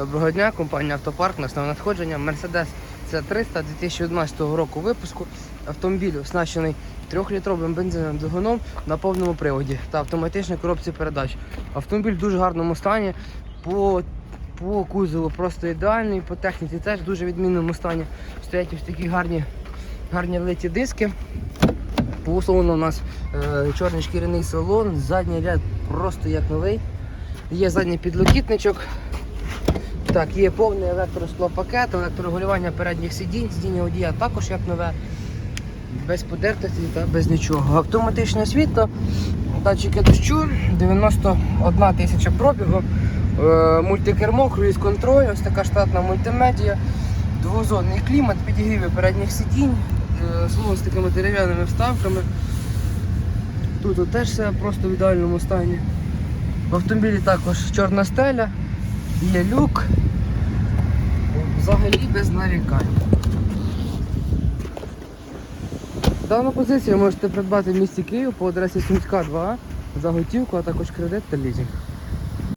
Доброго дня, компанія Автопарк. Нас надходження Mercedes C300 2011 року випуску. Автомобіль оснащений 3-літровим бензиновим двигуном на повному приводі та автоматичній коробці передач. Автомобіль в дуже гарному стані. По, по кузову просто ідеальний, по техніці теж в дуже відмінному стані. Стоять ось такі гарні, гарні литі диски. По салону у нас е, чорний шкіряний салон, задній ряд просто як новий. Є задній підлокітничок. Так, є повний електросклопакет, електрорегулювання передніх сидінь, сидіння водія також як нове, без подертості та без нічого. Автоматичне світло, датчики дощу, 91 тисяча пробігу, е, мультикермо, круїз контроль, ось така штатна мультимедія, двозонний клімат, підігріви передніх сидінь, е, салон з такими дерев'яними вставками. Тут теж все просто в ідеальному стані. В автомобілі також чорна стеля, є люк. Взагалі без нарікань. Дану позицію можете придбати в місті Київ по адресі Сумська 2 за готівку, а також кредит та лізинг.